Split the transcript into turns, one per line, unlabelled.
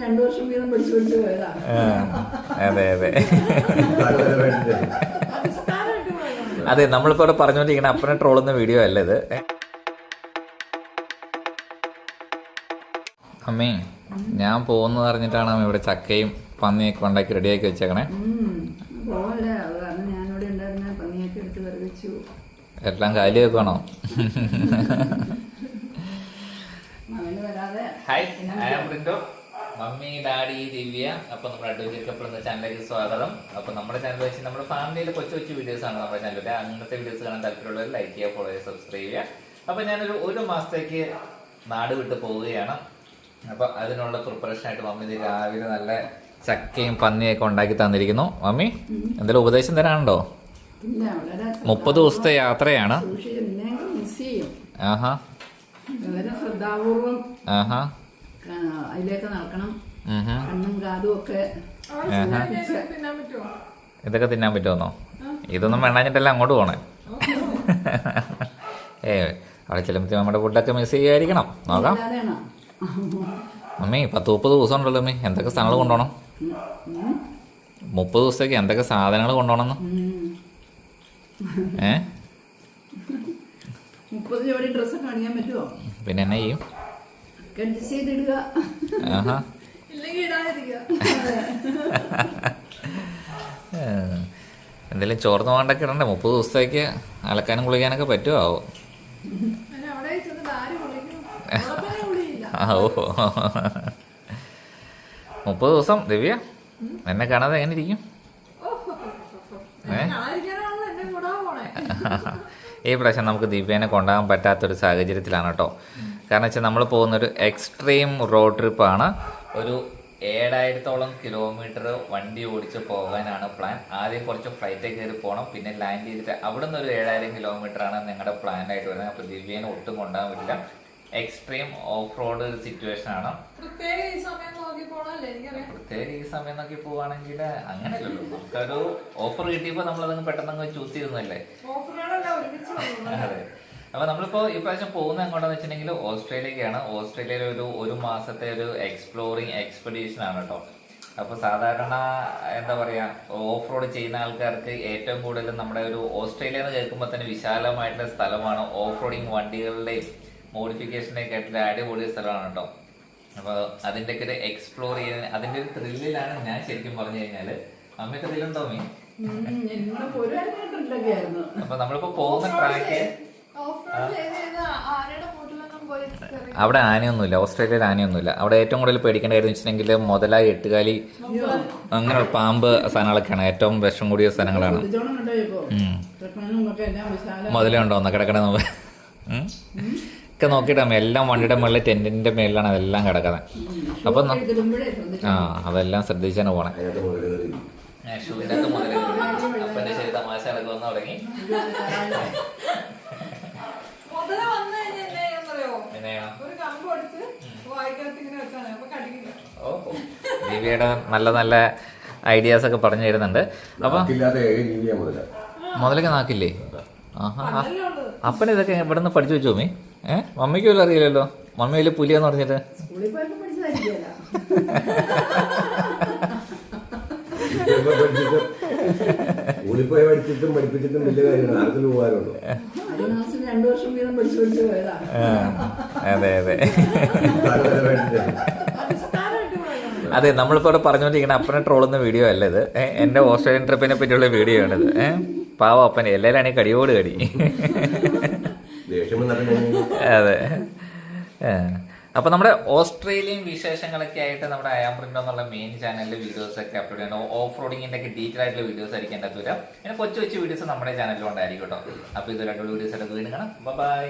രണ്ടു വർഷം വീതം പഠിച്ചു പഠിച്ചു പോയതാ.
ആ, അതെ അതെ. അതെ നമ്മളിപ്പോ ഇവിടെ പറഞ്ഞുകൊണ്ടിരിക്കുന്ന അപ്പനെ ട്രോളുന്ന വീഡിയോ അല്ല ഇത്? അമ്മേ ഞാൻ പോകുന്നത് അറിഞ്ഞിട്ടാണ് അമ്മ ഇവിടെ ചക്കയും പന്നിയൊക്കെ ഉണ്ടാക്കി റെഡിയാക്കി വെച്ചേക്കണേ. എല്ലാം കാലി വെക്കണോ?
വരാതെ
hi I am Rindo mummy daddy Divya. അപ്പൊ നമ്മുടെ അഡ്വഞ്ചർ കപ്പിൾ എന്ന ചാനലിലേക്ക് സ്വാഗതം. അപ്പൊ നമ്മുടെ ചാനൽ വെച്ച് നമ്മുടെ ഫാമിലിയിലെ കൊച്ചു കൊച്ചു വീഡിയോസ് ആണ് നമ്മുടെ ചാനലിൽ അങ്ങനത്തെ വീഡിയോസ് കാണാൻ താല്പര്യമുള്ളവർ ലൈക്ക് ചെയ്യുക ഫോളോ ചെയ്യുക സബ്സ്ക്രൈബ് ചെയ്യുക. അപ്പൊ ഞാനൊരു ഒരു മാസത്തേക്ക് നാട് വിട്ട് പോവുകയാണ്. അപ്പൊ അതിനുള്ള പ്രിപ്പറേഷൻ ആയിട്ട് മമ്മി രാവിലെ നല്ല ചക്കയും പന്നിയൊക്കെ ഉണ്ടാക്കി തന്നിരിക്കുന്നു. മമ്മി എന്തെങ്കിലും ഉപദേശം തരാനുണ്ടോ? മുപ്പത് ദിവസത്തെ യാത്രയാണ്. ആഹാ.
വളരെ ശ്രദ്ധാപൂർവം
ആഹാ.
ആ, അതിലേക്ക് നടക്കണം. കണ്ണും കാതും ഒക്കെ
ഇതൊക്കെ തിന്നാൻ പറ്റുമെന്നോ ഇതൊന്നും വേണ്ടാഞ്ഞിട്ടല്ല അങ്ങോട്ട് പോണേ. ഏ അവിടെ ചെല്ലുമ്പത്തി നമ്മുടെ ഫുഡൊക്കെ മിസ് ചെയ്യായിരിക്കണം നോക്കാം. മമ്മി പത്ത് മുപ്പത് ദിവസം ഉണ്ടല്ലോ മമ്മി. എന്തൊക്കെ സാധനങ്ങൾ കൊണ്ടുപോകണം. മുപ്പത് ദിവസത്തേക്ക് എന്തൊക്കെ സാധനങ്ങൾ കൊണ്ടുപോകണമെന്ന്?
ഉം.
ഏ? പിന്നെ എന്നാ ചെയ്യും? എന്തെങ്കിലും ചോർന്ന് പോകണ്ടൊക്കെ ഇടണ്ടേ? മുപ്പത് ദിവസത്തേക്ക് അലക്കാനും കുളിക്കാനൊക്കെ പറ്റുമോ ആവോ ഓ മുപ്പത് ദിവസം ദിവ്യ എന്നെ കാണാതെ എങ്ങനെ ഇരിക്കും? ഏ
കാണാതിരിക്കാനാണല്ലോ എന്നെ കൂടാ പോണേ
ഈ പ്രാവശ്യം നമുക്ക് ദിവ്യേനെ കൊണ്ടുപോകാൻ പറ്റാത്തൊരു സാഹചര്യത്തിലാണ് കേട്ടോ. കാരണം വെച്ചാൽ നമ്മൾ പോകുന്നൊരു എക്സ്ട്രീം റോഡ് ട്രിപ്പാണ് ഒരു ഏഴായിരത്തോളം കിലോമീറ്റർ വണ്ടി ഓടിച്ച് പോകാനാണ് പ്ലാൻ ആദ്യം കുറച്ച് ഫ്ലൈറ്റ് കയറി പോകണം പിന്നെ ലാൻഡ് ചെയ്തിട്ട് അവിടെ നിന്ന് ഒരു ഏഴായിരം കിലോമീറ്റർ ആണ് നിങ്ങളുടെ പ്ലാൻ ആയിട്ട് വരുന്നത്. അപ്പോൾ ദിവ്യേനെ ഒട്ടും കൊണ്ടുപോകാൻ പറ്റില്ല. എക്സ്ട്രീം ഓഫ് റോഡ് ഒരു സിറ്റുവേഷൻ ആണ്.
പ്രത്യേക ഈ സമയം നോക്കി
പോവാണെങ്കിൽ അങ്ങനെയല്ലല്ലോ നമുക്കൊരു ഓഫർ കിട്ടിയപ്പോൾ നമ്മളതങ്ങ് പെട്ടെന്ന് ചൂസ് ചെയ്യുന്നല്ലേ അപ്പൊ നമ്മളിപ്പോ ഇപ്രാവശ്യം പോകുന്ന എങ്ങോട്ടാന്ന് വെച്ചിട്ടുണ്ടെങ്കിൽ ഓസ്ട്രേലിയക്കാണ്. ഓസ്ട്രേലിയയിലെ ഒരു ഒരു മാസത്തെ ഒരു എക്സ്പ്ലോറിങ് എക്സ്പെഡീഷൻ ആണ് കേട്ടോ അപ്പൊ സാധാരണ എന്താ പറയാ ഓഫ് റോഡ് ചെയ്യുന്ന ആൾക്കാർക്ക് ഏറ്റവും കൂടുതൽ നമ്മുടെ ഒരു ഓസ്ട്രേലിയ എന്ന് കേൾക്കുമ്പോൾ തന്നെ വിശാലമായിട്ടുള്ള സ്ഥലമാണ്. ഓഫ് റോഡിങ് വണ്ടികളുടെയും മോഡിഫിക്കേഷനൊക്കെ ആയിട്ടുള്ള അടിപൊളി സ്ഥലമാണ് കേട്ടോ അപ്പൊ അതിന്റെ ഒക്കെ ഒരു എക്സ്പ്ലോർ ചെയ്യാൻ അതിന്റെ ഒരു ത്രില്ലിലാണ് ഞാൻ ശരിക്കും പറഞ്ഞു കഴിഞ്ഞാൽ. അമ്മയ്ക്ക് ത്രില്ലുണ്ടോ മീ അപ്പൊ നമ്മളിപ്പോ പോകുന്ന ട്രാക്ക് അവിടെ ആനയൊന്നുമില്ല. ഓസ്ട്രേലിയയിൽ ആനയൊന്നുമില്ല. അവിടെ ഏറ്റവും കൂടുതൽ പേടിക്കേണ്ട കാര്യം വെച്ചിട്ടുണ്ടെങ്കിൽ മുതല എട്ടുകാലി അങ്ങനെ പാമ്പ് സാധനങ്ങളൊക്കെയാണ്. ഏറ്റവും വിഷം കൂടിയ സ്ഥലങ്ങളാണ്
മുതലുണ്ടോ കണ്ടോ ഇപ്പോ
ഉം.
ചെറുക്കനും ഒക്കെ എല്ലാം വിശാല
കിടക്കണ മുമ്പ്. ഒക്കെ നോക്കിയിട്ടാ എല്ലാം വണ്ടിയുടെ മുകളിൽ ടെന്റിന്റെ മേളിലാണ് അതെല്ലാം കിടക്കുന്നത്. അപ്പൊ ആ അതെല്ലാം ശ്രദ്ധിച്ചാണ് പോണേ.
അതിനകത്ത് മുതൽ കയറി.
അപ്പന്റെ ശരി തമാശ അടക്കം വന്ന് തുടങ്ങി.
മുതല വന്നു എന്നെ ചെയ്യുന്നറിയോ
എങ്ങനെയാണ്
ഒരു കമ്പ് അടിച്ച് വായിക്കകത്ത് ഇങ്ങനെ വെച്ചാണ്. അപ്പൊ കടിക്കില്ല.
ഓ ദിവ്യയുടെ നല്ല നല്ല ഐഡിയാസ് ഒക്കെ പറഞ്ഞു തരുന്നുണ്ട്. അപ്പൊ
മുതല.
മുതലൊക്കെ നാക്കില്ലേ? ആഹാ. അപ്പൻ ഇതൊക്കെ ഇവിടെ നിന്ന് പഠിച്ചു വെച്ചു മമ്മി? ഏഹ് മമ്മിക്ക് പോലും അറിയില്ലല്ലോ. മമ്മി വലിയ പുലിയാന്ന് പറഞ്ഞിട്ട്
സ്കൂളിൽ പോയപ്പോ പഠിച്ചതായിരിക്കുമല്ല
ഇപ്പൊ പഠിച്ചിട്ടും സ്കൂളിൽ പോയി പഠിച്ചിട്ടും പഠിപ്പിച്ചിട്ടും വലിയ കാര്യമാണ് ആർക്കും ഉപകാരമുള്ളൂ.
രണ്ടു വർഷം വീതം പഠിച്ചു പഠിച്ചു പോയതാ.
ആ, അതെ അതെ. അതെ നമ്മളിപ്പോ ഇവിടെ പറഞ്ഞുകൊണ്ടിരിക്കുന്ന അപ്പനെ ട്രോളുന്ന വീഡിയോ അല്ല ഇത്. ഓസ്ട്രേലിയൻ ട്രിപ്പിനെ പറ്റിയുള്ള വീഡിയോ ആണിത്. ഏ പാവം എല്ലാവരും കടിയോട് കടി അതെ. ഏ. അപ്പൊ നമ്മുടെ ഓസ്ട്രേലിയൻ വിശേഷങ്ങളൊക്കെ ആയിട്ട് നമ്മുടെ അയാംപ്രിന്റ് എന്നുള്ള മെയിൻ ചാനലിൽ വീഡിയോസ് ഒക്കെ അപ്ലോഡ് ചെയ്യണം. ഓഫ് റോഡിങ്ങിന്റെ ഒക്കെ ഡീറ്റെയിൽ ആയിട്ടുള്ള വീഡിയോസ് ആയിരിക്കും എന്റെ ദൂരം പിന്നെ കൊച്ചു കൊച്ചു വീഡിയോസ് നമ്മുടെ ചാനലിൽ ഉണ്ടായിരിക്കും കേട്ടോ. അപ്പൊ ഇത് രണ്ട് വീഡിയോസ് ആയിട്ട് വീണ്ടും കാണാം. ബൈ